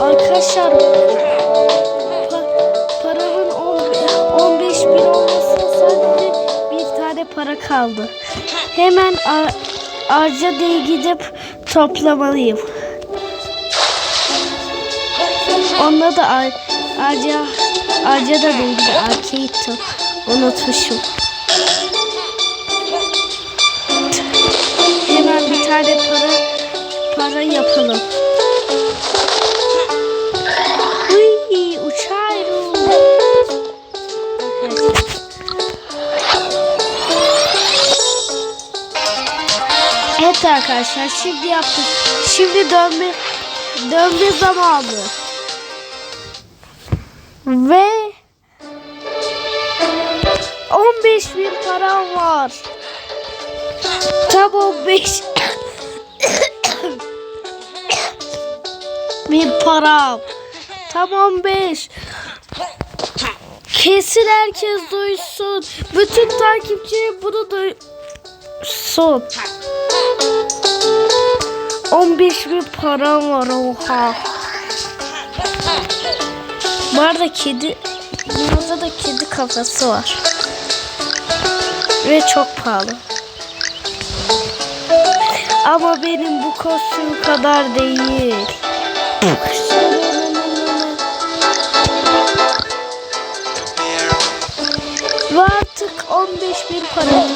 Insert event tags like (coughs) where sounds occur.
Arkadaşlar pa- paramın on- 15 bin olmasına sadece bir tane para kaldı. Hemen Ar Arcade'ye gidip toplamalıyım. Onda da Ar Arca Arca'da değildi. Arcade'ti. Unutmuşum. Evet arkadaşlar şimdi yaptık. Şimdi dönme dönme zamanı. Ve 15 bin param var. Tam 15 (coughs) bin param. Tam 15. Kesin herkes duysun. Bütün takipçilerim bunu duysun. 15 bin param var oha. Bu arada kedi burada da kedi kafası var. Ve çok pahalı. Ama benim bu kostüm kadar değil. Ve artık 15 bin para.